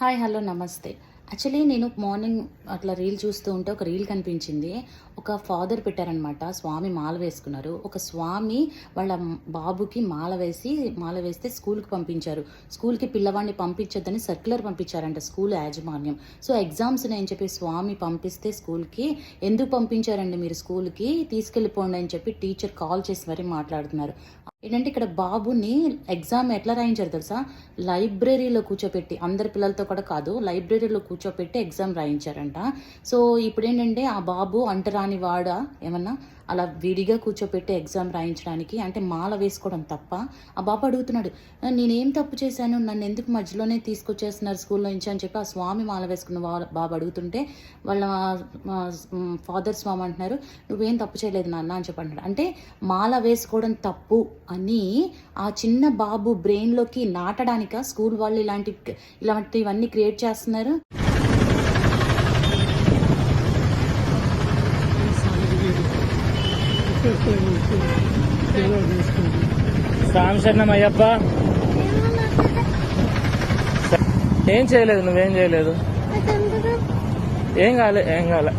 Hi hello నమస్తే. Actually నేను morning అట్లా రీల్ చూస్తూ ఉంటే ఒక రీల్ కనిపించింది. ఒక ఫాదర్ పెట్టారనమాట స్వామి మాల వేసుకున్నారు. ఒక స్వామి వాళ్ళ బాబుకి మాల వేసి మాల వేస్తే స్కూల్కి పంపించారు. స్కూల్కి పిల్లవాడిని పంపించొద్దని సర్క్యులర్ పంపించారంట స్కూల్ యాజమాన్యం. సో ఎగ్జామ్స్ అని చెప్పి స్వామి పంపిస్తే స్కూల్కి ఎందుకు పంపించారండి మీరు స్కూల్కి? తీసుకెళ్ళిపోండి అని చెప్పి టీచర్ కాల్ చేసి మరీ మాట్లాడుతున్నారు. ఏంటంటే ఇక్కడ బాబుని ఎగ్జామ్ ఎట్లా రాయించారు తెలుసా? లైబ్రరీలో కూర్చోపెట్టి అందరి పిల్లలతో కూడా కాదు లైబ్రరీలో కూర్చోపెట్టి ఎగ్జామ్ రాయించారంట. సో ఇప్పుడు ఏంటంటే ఆ బాబు అంటరాని వాడా ఏమన్నా అలా విడిగా కూర్చోపెట్టి ఎగ్జామ్ రాయించడానికి అంటే మాల వేసుకోవడం తప్ప ఆ బాబు అడుగుతున్నాడు నేనేం తప్పు చేశాను? నన్ను ఎందుకు మధ్యలోనే తీసుకొచ్చేస్తున్నారు స్కూల్లో నుంచి? అని చెప్పి ఆ స్వామి మాల వేసుకున్న బాబు అడుగుతుంటే వాళ్ళ ఫాదర్ స్వామి అంటున్నారు నువ్వేం తప్పు చేయలేదు నాన్న అని చెప్పి అంటున్నాడు. అంటే మాల వేసుకోవడం తప్పు అని ఆ చిన్న బాబు బ్రెయిన్లోకి నాటడానిక? స్కూల్ వాళ్ళు ఇలాంటి ఇలాంటివన్నీ క్రియేట్ చేస్తున్నారు? అయ్యప్ప ఏం చేయలేదు నువ్వేం చేయలేదు? ఏం కాలే ఏం కాలే.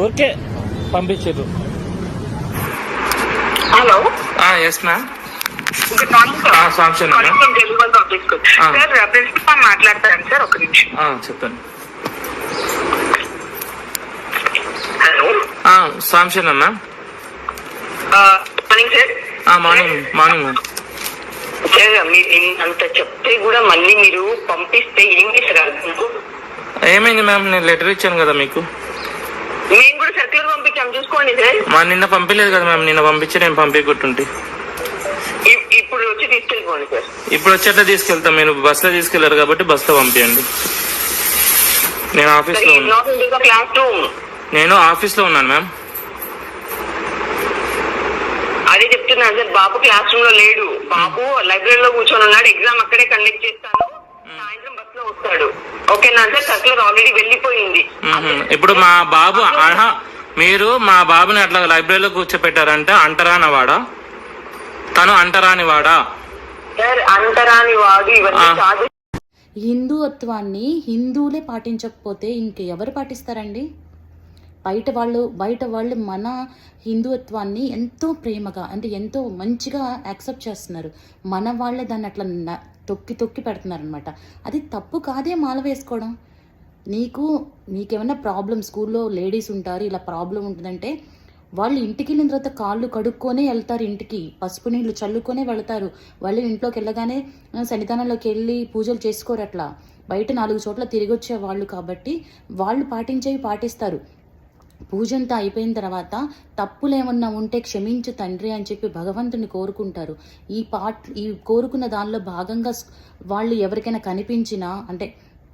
ఊరికే పంపించారు hello yes ma'am good morning sir Ah. Principal మాట్లాడతాను సార్ ఒక నిమిషం. చెప్పండి. Hello ma'am morning sir morning morning ma'am మీరు అంత చెప్తే కూడా మళ్ళీ మీరు పంపిస్తే ఏమైంది మ్యామ్ నేను లెటర్ ఇచ్చాను కదా మీకు మేము కూడా సర్క్యులర్ పంపించాం చూసుకోండి సార్ మా నిన్న పంపించలేదు కదా మ్యామ్ నిన్న పంపించి నేను పంపించుకుంటుంటే ఇప్పుడు వచ్చి తీసుకెళ్ళిపోండి సార్. ఇప్పుడు వచ్చేట్లా తీసుకెళ్తాం. మీరు బస్సులో తీసుకెళ్ళారు కాబట్టి బస్సులో పంపించండి నేను క్లాస్ రూమ్ నేను ఆఫీస్లో ఉన్నాను మ్యామ్. అదే చెప్తున్నాను సార్ బాబు క్లాస్ రూమ్లో లేడు. బాబు లైబ్రరీలో కూర్చొని ఉన్నాడు. ఎగ్జామ్ అక్కడే కండక్ట్ చేస్తాను సాయంత్రం బస్లో వస్తాడు. ఓకేనా సార్? సర్క్యులర్ ఆల్రెడీ వెళ్ళిపోయింది. ఇప్పుడు మా బాబు మీరు మా బాబుని అట్లా లైబ్రరీలో కూర్చోపెట్టారంటే అంటరాని వాడా తను అంటరాని వాడా హిందుత్వాన్ని హిందువులే పాటించకపోతే ఇంక ఎవరు పాటిస్తారండి? బయట వాళ్ళు బయట వాళ్ళు మన హిందుత్వాన్ని ఎంతో ప్రేమగా అంటే ఎంతో మంచిగా యాక్సెప్ట్ చేస్తున్నారు. మన వాళ్ళే దాన్ని అట్లా తొక్కి తొక్కి పెడుతున్నారనమాట అది తప్పు కాదే మాల వేసుకోవడం. నీకు నీకేమైనా ప్రాబ్లం స్కూల్లో లేడీస్ ఉంటారు ఇలా ప్రాబ్లం ఉంటుందంటే వాళ్ళు ఇంటికి వెళ్ళిన తర్వాత కాళ్ళు కడుక్కొనే వెళ్తారు ఇంటికి పసుపు నీళ్ళు చల్లుకొనే వెళ్తారు. వాళ్ళు ఇంట్లోకి వెళ్ళగానే సన్నిధానంలోకి వెళ్ళి పూజలు చేసుకోరు అట్లా. బయట నాలుగు చోట్ల తిరిగి వచ్చే వాళ్ళు కాబట్టి వాళ్ళు పాటించేవి పాటిస్తారు. పూజంతా అయిపోయిన తర్వాత తప్పులు ఏమన్నా ఉంటే క్షమించు తండ్రి అని చెప్పి భగవంతుని కోరుకుంటారు. ఈ పాట్ ఈ కోరుకున్న దానిలో భాగంగా వాళ్ళు ఎవరికైనా కనిపించినా అంటే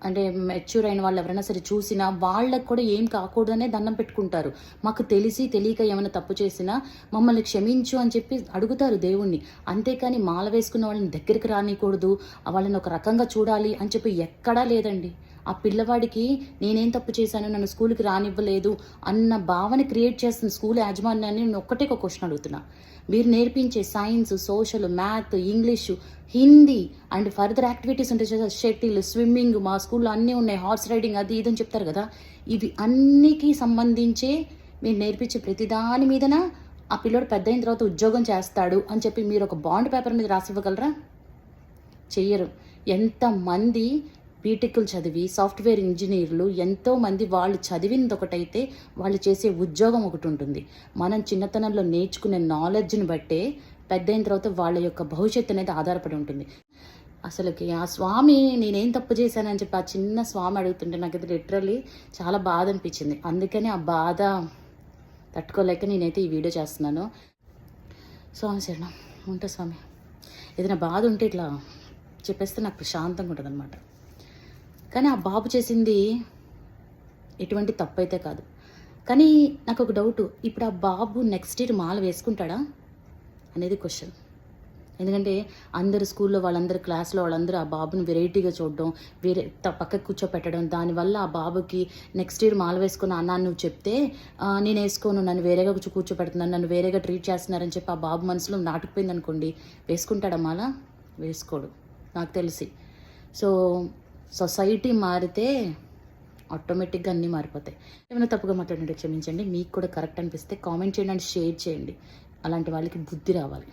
అంటే మెచ్యూర్ అయిన వాళ్ళు ఎవరైనా సరే చూసినా వాళ్ళకు కూడా ఏం కాకూడదనే దండం పెట్టుకుంటారు. మాకు తెలిసి తెలియక ఏమైనా తప్పు చేసినా మమ్మల్ని క్షమించు అని చెప్పి అడుగుతారు దేవుణ్ణి. అంతేకాని మాల వేసుకున్న వాళ్ళని దగ్గరికి రానికూడదు. వాళ్ళని ఒక రకంగా చూడాలి అని చెప్పి ఎక్కడా లేదండి. ఆ పిల్లవాడికి నేనేం తప్పు చేశాను? నన్ను స్కూల్కి రానివ్వలేదు అన్న భావన క్రియేట్ చేస్తున్న స్కూల్ యాజమాన్యాన్ని నేను ఒక్కటే ఒక క్వశ్చన్ అడుగుతున్నా. మీరు నేర్పించే science social math English Hindi and further activities ఉంటాయి కదా షటిల్ స్విమ్మింగ్ మా స్కూల్లో అన్నీ ఉన్నాయి. హార్స్ రైడింగ్ అది ఇదని చెప్తారు కదా. ఇవి అన్నికి సంబంధించే మీరు నేర్పించే ప్రతి దాని మీదన ఆ పిల్లోడు పెద్ద అయిన తర్వాత ఉద్యోగం చేస్తాడు అని చెప్పి మీరు ఒక బాండ్ పేపర్ మీద రాసి ఇవ్వగలరా చెయ్యరు ఎంతమంది బీటెక్లు చదివి సాఫ్ట్వేర్ ఇంజనీర్లు ఎంతోమంది వాళ్ళు చదివినది ఒకటైతే వాళ్ళు చేసే ఉద్యోగం ఒకటి ఉంటుంది. మనం చిన్నతనంలో నేర్చుకునే నాలెడ్జ్ని బట్టే పెద్దయిన తర్వాత వాళ్ళ యొక్క భవిష్యత్తు అనేది ఆధారపడి ఉంటుంది. అసలుకి ఆ స్వామి నేనేం తప్పు చేశానని చెప్పి ఆ చిన్న స్వామి అడుగుతుంటే నాకు ఇది లిటరల్లీ చాలా బాధ అనిపించింది. అందుకని ఆ బాధ తట్టుకోలేక నేనైతే ఈ వీడియో చేస్తున్నాను. స్వామి శరణం ఉంటా స్వామి. ఏదైనా బాధ ఉంటే ఇట్లా చెప్పేస్తే నాకు ప్రశాంతంగా ఉంటుంది అనమాట కానీ ఆ బాబు చేసింది ఎటువంటి తప్పు అయితే కాదు. కానీ నాకు ఒక డౌట్ ఇప్పుడు ఆ బాబు నెక్స్ట్ ఇయర్ మాల వేసుకుంటాడా అనేది క్వశ్చన్ ఎందుకంటే అందరు స్కూల్లో వాళ్ళందరూ క్లాస్లో వాళ్ళందరూ ఆ బాబుని వెరైటీగా చూడడం వేరే పక్కకు కూర్చోపెట్టడం దానివల్ల ఆ బాబుకి నెక్స్ట్ ఇయర్ మాల వేసుకున్న అన్నా నువ్వు చెప్తే నేను వేసుకోను నన్ను వేరేగా కూర్చో కూర్చోపెడుతున్నాను నన్ను వేరేగా ట్రీట్ చేస్తున్నారని చెప్పి ఆ బాబు మనసులో నాటుకుపోయింది అనుకోండి వేసుకుంటాడా మాల? వేసుకోడు. నాకు తెలిసి. సో సొసైటీ మారితే ఆటోమేటిక్గా అన్నీ మారిపోతాయి. ఏమైనా తప్పుగా మాట్లాడినట్టు క్షమించండి. మీకు కూడా కరెక్ట్ అనిపిస్తే కామెంట్ చేయండి అండ్ షేర్ చేయండి. అలాంటి వాళ్ళకి బుద్ధి రావాలి.